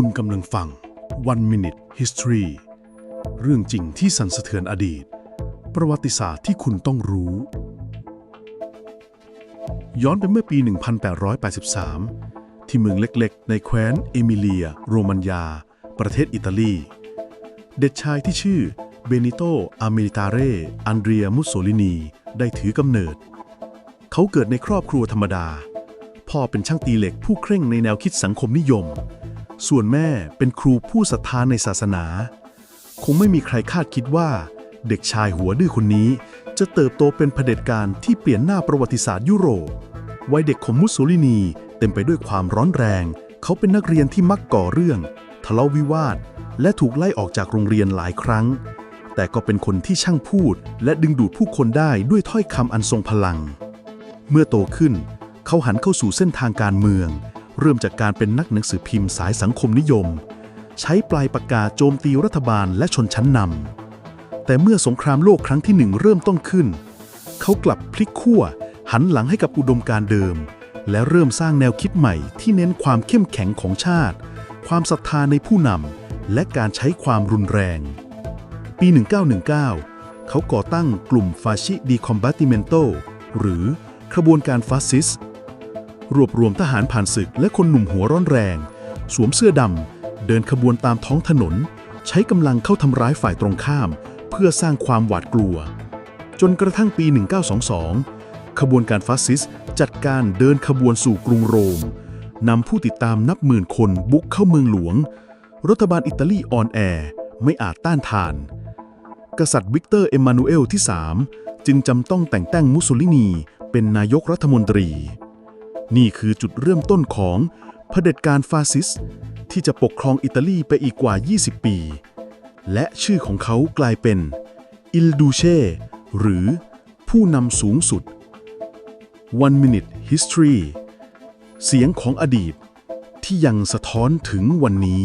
คุณกำลังฟัง One Minute History เรื่องจริงที่สันสะเทือนอดีต ประวัติศาสตร์ที่คุณต้องรู้ ย้อนไปเมื่อปี 1883 ที่เมืองเล็กๆ ในแคว้นเอมิเลีย โรมันยา ประเทศอิตาลี เด็กชายที่ชื่อเบนิโต อาเมริตาเร อันเดรีย มุสโซลินี ได้ถือกำเนิด เขาเกิดในครอบครัวธรรมดา พ่อเป็นช่างตีเหล็กผู้เคร่งในแนวคิดสังคมนิยม ส่วนแม่เป็นครูผู้ศรัทธาในศาสนา คงไม่มีใครคาดคิดว่า เด็กชายหัวดื้อคนนี้ จะเติบโตเป็นเผด็จการที่เปลี่ยนหน้าประวัติศาสตร์ยุโรปวัยเด็กของมุสโสลินีเต็มไปด้วยความร้อนแรง เขาเป็นนักเรียนที่มักก่อเรื่อง ทะเลาะวิวาท และถูกไล่ออกจากโรงเรียนหลายครั้ง แต่ก็เป็นคนที่ช่างพูด และดึงดูดผู้คนได้ด้วยถ้อยคำอันทรงพลัง เมื่อโตขึ้น เขาหันเข้าสู่เส้นทางการเมือง เริ่มจากการเป็นนักหนังสือพิมพ์สายสังคมนิยม ใช้ปลายปากกาโจมตีรัฐบาลและชนชั้นนำแต่เมื่อสงครามโลกครั้งที่หนึ่งเริ่มต้นขึ้น เขากลับพลิกขั้วหันหลังให้กับอุดมการณ์เดิม และเริ่มสร้างแนวคิดใหม่ที่เน้นความเข้มแข็งของชาติ ความศรัทธาในผู้นำและการใช้ความรุนแรง ปี 1919 เขาก่อตั้งกลุ่มฟาชิดีคอมบาติเมนโตหรือขบวนการฟาสซิสต์ รวบรวมทหารผ่านศึกและคนหนุ่มหัวร้อนแรง สวมเสื้อดำ เดินขบวนตามท้องถนน ใช้กำลังเข้าทำร้ายฝ่ายตรงข้าม เพื่อสร้างความหวาดกลัว จนกระทั่งปี 1922 ขบวนการฟาสซิสต์จัดการเดินขบวนสู่กรุงโรมนำผู้ติดตามนับหมื่นคนบุกเข้าเมืองหลวง รัฐบาลอิตาลีอ่อนแอ ไม่อาจต้านทาน กษัตริย์วิกเตอร์เอมมานูเอลที่ 3 จึงจำต้องแต่งตั้งมุสโสลินีเป็นนายกรัฐมนตรี นี่คือจุดเริ่มต้นของเผด็จการฟาสซิสต์ที่จะปกครองอิตาลีไปอีกกว่า 20 ปี และชื่อของเขากลายเป็นอิลดูเช่หรือผู้นำสูงสุด One Minute History เสียงของอดีตที่ยังสะท้อนถึงวันนี้